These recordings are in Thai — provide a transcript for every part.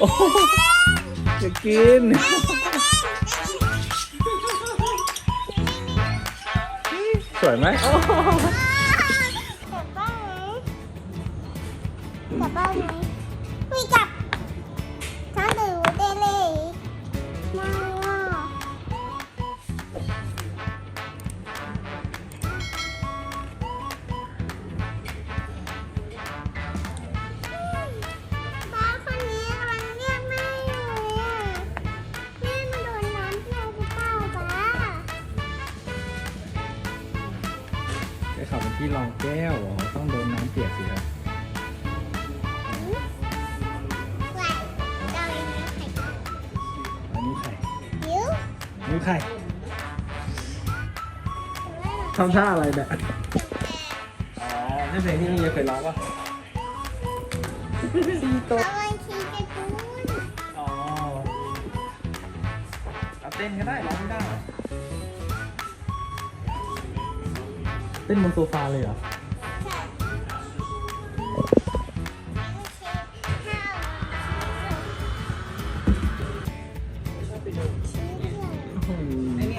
โอ้โหจะกิน สวยไหมโอ้จับบ้าไหมจับบ้าไหมไม่ รองแก้วอ๋อต้องโดนน้ำเปียกสิครับไหวเราอย่างนี้ไข่อันนี้ไข่ยิ้วนี่ไข่ทำท่าอะไรแบบอ๋อนี่เพลงที่นี่เคยร้องป่ะซีโตแล้วมันขี้กระตุ้นอ๋อเอาเต้นก็ได้ร้องไม่ได้ ต้นบนโซฟาเลยเหรอใช่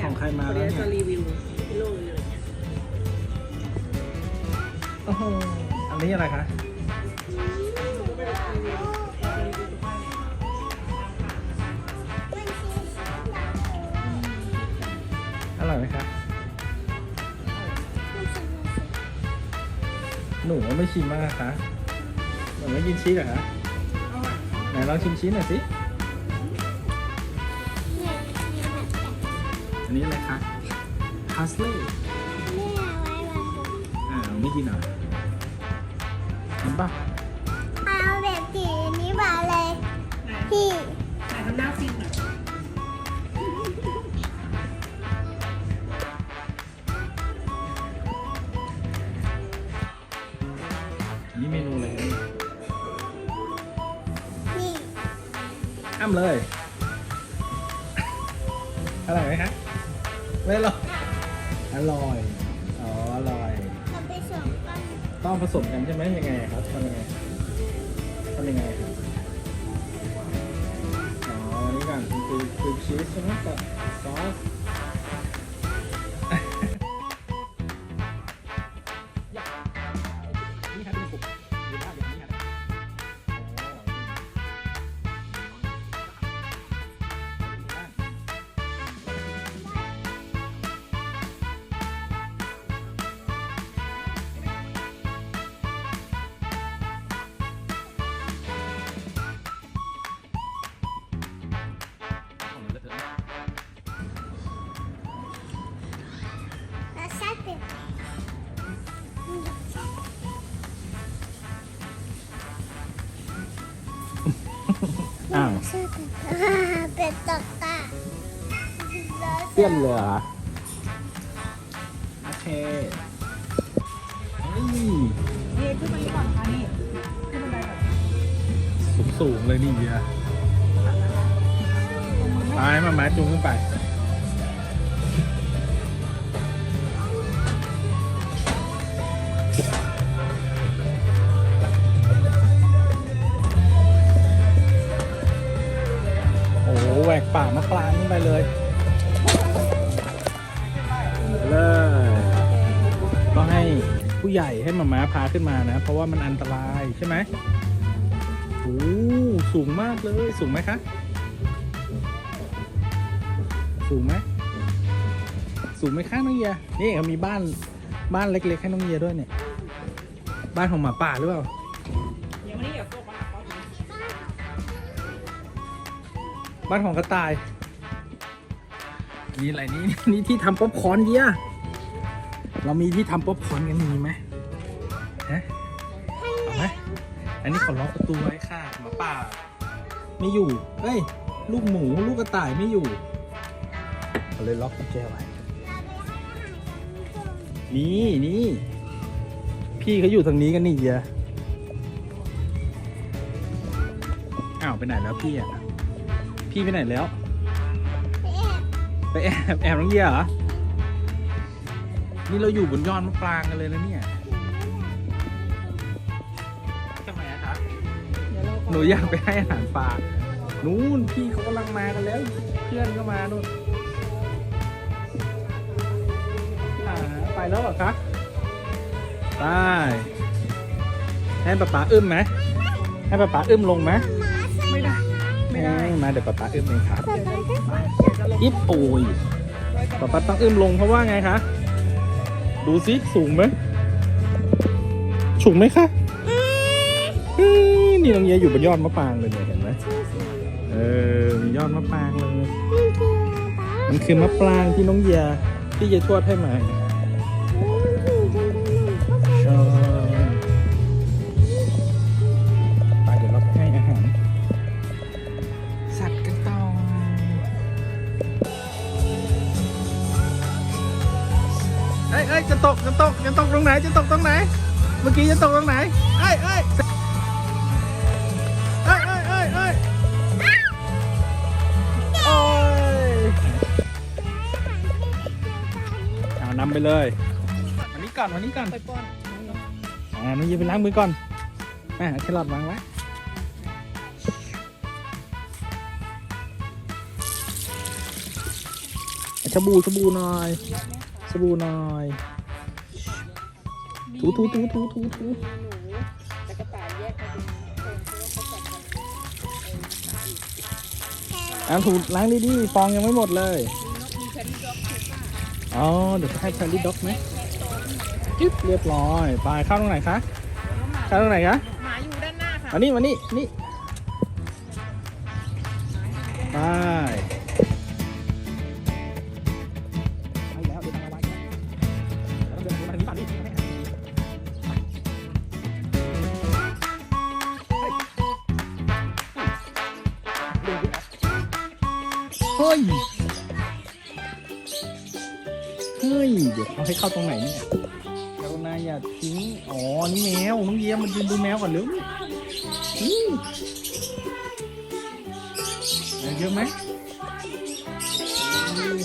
ข้าวของใครมาแล้วเนี่ยรีวิวพิโลเลยอะไรเงี้ยโอ้โหอันนี้อะไรคะ นูไม่ชิมมากนะคะหนูไม่กินชีสเหรอคะไหนลองชิมชีสหน่อยสิ อันนี้อะไรคะพาสลีย์อ่าไม่กินเหรอกินป่ะ เลย อร่อยไหมคะไม่อร่อยอร่อยอ๋ออร่อยเราไปส่งกันต้องผสมกันใช่ไหมยังไงครับทำยังไงทำยังไงครับอ๋ออันนี้ก่อนคือคือชีสใช่ไหมกับซอส อ้าวชอบเป็นเป็นตกตาเปรี้ยนเลยเหรอโอเคนี่นี่ขึ้นมานี่ก่อนค่ะนี่ขึ้นบันไดก่อนสูงๆเลยนี่เบียร์ไปมามาจุงขึ้นไป ป่ามะปรางขึ้นไปเลยเลยต้องให้ผู้ใหญ่ให้มาม้าพาขึ้นมานะ เพราะว่ามันอันตรายใช่ไหมโอ้สูงมากเลยสูงไหมคะ สูงไหมสูงไหมคะน้องเยียนี่เขามีบ้านบ้านเล็ก ๆ ให้น้องเยียด้วยเนี่ย บ้านของหมาป่าหรือเปล่ายังไม่ได้เหยียบโต๊ะมาหาเขาอีก บ้านของกระต่าย นี่อะไรนี่นี่ที่ทำป๊อปคอร์นเยียเรามีที่ทำป๊อปคอร์นกันมีไหมฮะเอาไหมอันนี้เขาล็อกประตูไว้ค่ะหมาป่า ไม่อยู่เฮ้ย ลูกหมูลูกกระต่ายไม่อยู่เขาเลยล็อกกุญแจไว้นี่นี่พี่เขาอยู่ทางนี้กันนี่เยียอ้าวไปไหนแล้วพี่อะ พี่ไปไหนแล้ว ไปแอบแอบน้องเยียเหรอ นี่เราอยู่บนยอดมะปรางกันเลยนะเนี่ยทำไมอะคะเดี๋ยวเราหนูอยากไปให้อาหารปลา นู้นพี่เขากำลังมากันแล้ว เพื่อนก็มานู่นอ่าไปแล้วเหรอคะไปให้ป๊าป๊าอึ้มไหมให้ป๊าป๊าอึ้มลงไหมไม่ได้ไม่ได้มาเดี๋ยวป๊าป๊าอึ้มเองครับป๊าป๊าก็เดี๋ยวจะลงอิบโอ้ยป๊าป๊าต้องอึ้มลงเพราะว่าไงคะดูสิสูงไหมสูงไหมคะอืมนี่น้องเยอยู่บนยอดมะปรางเลยเนี่ยเห็นไหมเออมียอดมะปรางเลยมันคือป๊าป๊ามันคือมะปรางที่น้องเยียที่เยายทวดให้มา เอ้ยเอ้ยจะตกจะตกจะตกตรงไหนจะตกตรงไหน เมื่อกี้จะตกตรงไหนเอ้ยเอ้ยเอ้ยเอ้ยเอ้ยเอ้ยโอ้ยเอานำไปเลยวันนี้ก่อนวันนี้ก่อนไปป้อนอ่าน้องยีไปล้างมือก่อนอ่าแครอทวางไว้อะสบู่สบู่หน่อย สบู่หน่อยถูถูถูถูถูถูหนูแต่กระต่ายแยกกันเป็นคนเพราะว่าเขาจัดกันอ่าถูล้างดีๆฟองยังไม่หมดเลยมีนกมีแครี่ด็อกคือป้าอ๋อเดี๋ยวจะให้ชาลีด็อกไหมจิ๊บเรียบร้อยไปเข้าตรงไหนคะเข้าตรงไหนคะหมาอยู่ด้านหน้าค่ะมานี่มานี่นี่ ฮ้ย เฮ้ย เดี๋ยวเขาให้เข้าตรงไหนเนี่ยกรุณาอย่าทิ้ง อ๋อ นี่แมวน้องเยี่ยมมันยืนดูแมวก่อนเร็วอืมเอเยอะไหมอืม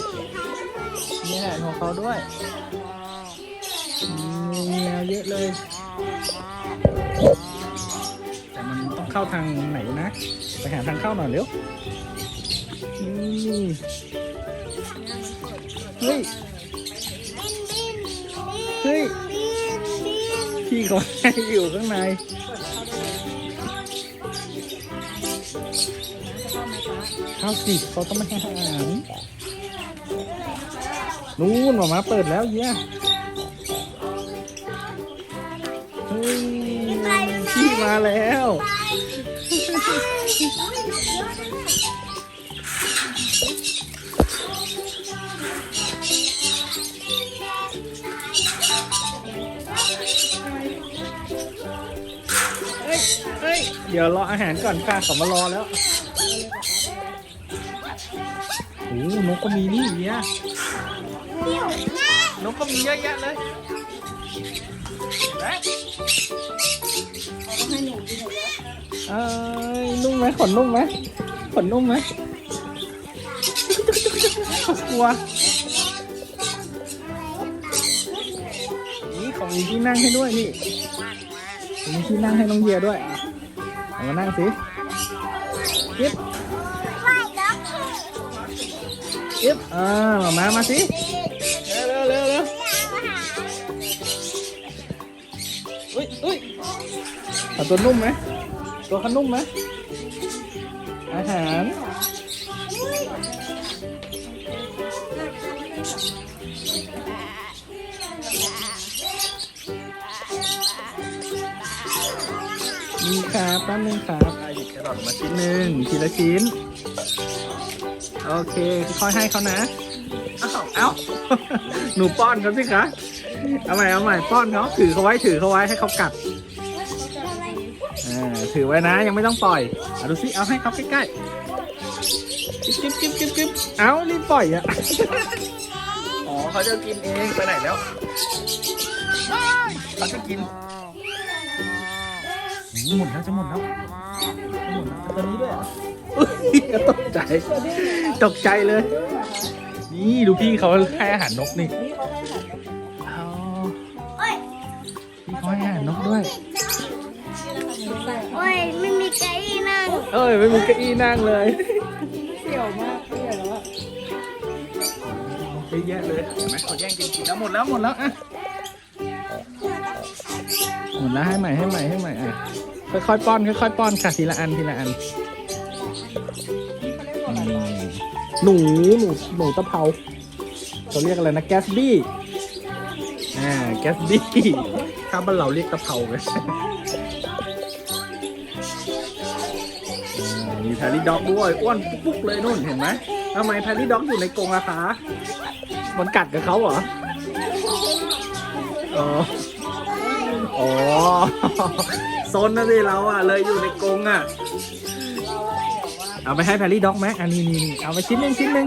มีอาหารของเขาด้วยมีแมวเยอะเลย แต่มันต้องเข้าทางไหนนะ ไปหาทางเข้าหน่อยเร็ว อืมเฮ้ย เฮ้ย พี่เขาให้อยู่ข้างในเข้าสิเขาต้องไม่ให้อาหารนู่นหมามาเปิดแล้วเยี่ยเฮ้ยพี่มาแล้ว ยเฮ้ยเดี๋ยวรออาหารก่อนค่ะเขามารอแล้วโอ้นกก็มีนี่เยี่ยนกก็มีเยอะแยะเลยเห็นไหมให้หนูกินหมดแล้วเอ้ยนุ่มไหมขนนุ่มไหมขนนุ่มไหมกลัวนี่ของมีที่นั่งให้ด้วยนี่มีที่นั่งให้น้องเยียด้วย มานั่งสิยิบยิบอ่ามามามาสิเร็วเร็วเร็วเร็วอุ้ยอุ้ยเอาตัวนุ่มไหมตัวขนุ่มไหมอาหาร ครับแป๊บนึงครับอะหยิบแครอทมาชิ้นหนึ่งทีละชิ้น โอเคค่อยๆให้เขานะเอ้าเอ้าหนูป้อนเขาสิคะเอาใหม่เอาใหม่ป้อนเขาถือเขาไว้ถือเขาไว้ให้เขากัดอ่าถือไว้นะยังไม่ต้องปล่อยเอาดูสิเอาให้เขาใกล้ๆจิ๊บจิ๊บจิ๊บจิ๊บจิ๊บเอารีบปล่อยอะอ๋อเขาจะกินเองไปไหนแล้วอ้ายเขาจะกิน หมดแล้วจะหมดแล้วจะหมดแล้วตัวนี้ด้วยเหรออุ๊ยตกใจ ตกใจเลย นี่ดูพี่เขาให้อาหารนกนี่นี่เขาให้อาหารนกเอาพี่เขาให้อาหารนกด้วย โอ้ยไม่มีไก่นั่งเอ้ยไม่มีเก้าอี้นั่งเลยเสี่ยวมากเสี่ยวแล้วอะเยอะแยะเลยเห็นไหมเขาแย่งกินกินแล้วหมดแล้วหมดแล้วอะหมดแล้วให้ใหม่ให้ใหม่ให้ใหม่อะ ค่อยๆป้อนค่อยๆป้อนค่ะทีละอันทีละอันนี่เขาเรียกว่าอะไรอืมหนูหนูหนูตะเภาเขาเรียกอะไรนะแกสบี้อ่าแกสบี้ถ้าบ้านเราเรียกตะเภาไงอ่ามีแพรรี่ด็อกด้วยอ้วนปุ๊กๆเลยนู่นเห็นไหมทำไมแพรรี่ด็อกอยู่ในกรงอะคะมันกัดกับเขาเหรออ๋ออ๋อ ซนนะสิเราอะเลยอยู่ในกรงอะ เอาไปให้แพรรี่ด็อกไหมอันนี้นี่นี่เอาไปชิ้นหนึ่งชิ้นหนึ่ง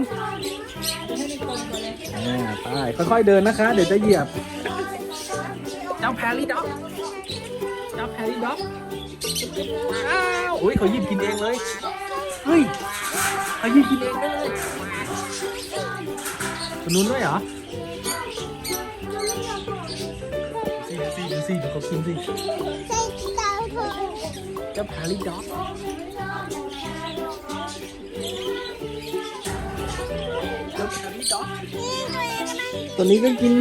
อ่าไปค่อยๆเดินนะคะ เดี๋ยวจะเหยียบ เจ้าแพรรี่ด็อก เจ้าแพรรี่ด็อก อ้าวอุ้ยเขาหยิบกินเองเลย เฮ้ยเขาหยิบกินเองได้เลยคนนู้นด้วยเหรอ ดูสิดูสิดูสิดูเขากินสิ เเจ้าแพรรี่ด็อกเจ้าแพรรี่ด็อกนี่ตัวนี้ก็นั่งตัวนี้ก็กิน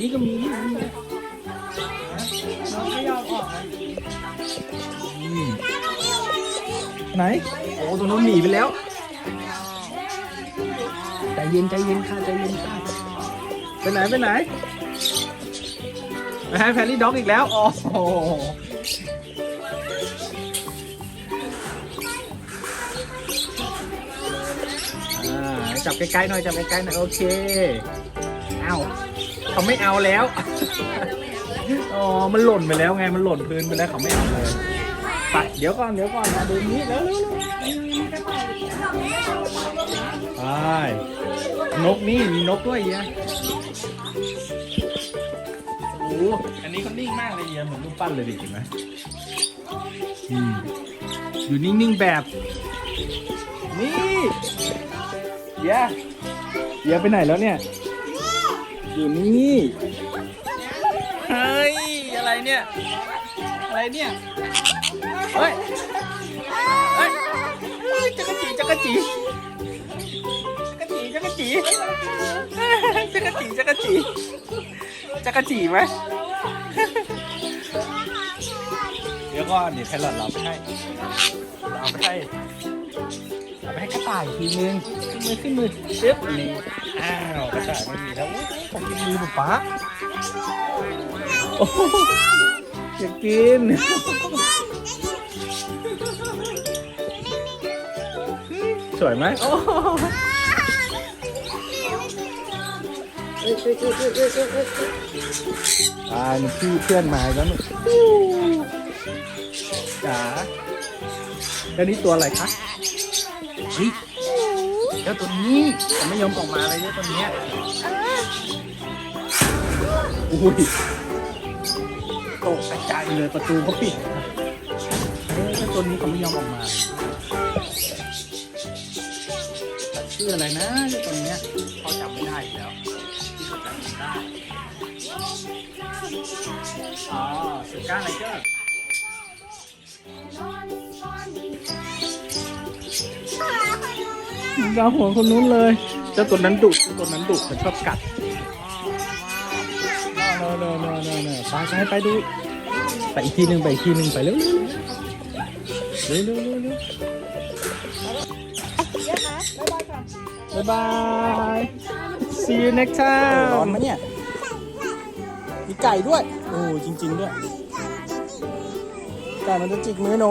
นี่ดูนี่นี่ก็มีนี่ก็มีน้องไม่ยอมออกนะอืมไหน โอ้ตัวนู้นหนีไปแล้ว ใจเย็นใจเย็นค่ะใจเย็นค่ะไปไหนไปไหนไปให้แพรรี่ด็อกอีกแล้วโอ้โหอ่าจับใกล้ๆหน่อยจับใกล้ๆหน่อยโอเค เอา เขาไม่เอาแล้ว อ๋อ มันหล่นไปแล้วไง มันหล่นพื้นไปแล้วเขาไม่เอาเลยไปเดี๋ยวก่อน เดี๋ยวก่อนมาดูนี้แล้วแล้วไปนกนี่มีนกด้วยเฮียโอ้โหอันนี้เขานิ่งมากเลยเฮียเหมือนรูปปั้นเลยดิเห็นไหมอืมอยู่นิ่งๆแบบ นี่เฮียเฮียไปไหนแล้วเนี่ย อยู่นี่เฮ้ย อะไรเนี่ย อะไรเนี่ย เฮ้ย เฮ้ยเฮ้ยจักรจีจักรจีจักรจีจักรจีจักรจีจักรจีจักรจีไหมเดี๋ยวก่อนเดี๋ยวแครอทเราไปให้เราไปให้เราไป ให้กระต่ายทีนึงขึ้นมือขึ้นมือเจ็บนี่อ้าวกระต่ายไม่มีแล้วโอ้โหผมกินมือป๊าป๊าโอ้โหอยากกินสวยไหมโอ้ตายมันพี่เพื่อนมาแล้วนจ๋าแล้วนี่ตัวอะไรคะ เฮ้ยเจ้าตัวนี้มันไม่ยอมออกมาเลยเจ้าตัวเนี้ยอุ้ยตกใจเลยประตูเขาปิดเอ๊ะแล้วตัวนี้เขาไม่ยอมออกมาชื่ออะไรนะเจ้าตัวเนี้ยเขาจำไม่ได้อีกแล้วที่เขาจำไม่ได้อ๋อสุก้าไลเกอร์ขา ดาวหัวคนนู้นเลย เจ้าตัวนั้นดุเจ้าตัวนั้นดุมันชอบกัดโนโนโนโนโนไปไปไปดูไปอีกทีหนึ่งไปอีกทีหนึ่งไปเร็วเร็วเร็วเร็วเร็วเร็วเยอะนะบ๊ายบายค่ะบ๊ายบาย see you next time ร้อนไหมเนี่ย มีไก่ด้วย โอ้จริง ๆ ด้วย ไก่มันจะจิกมือหนู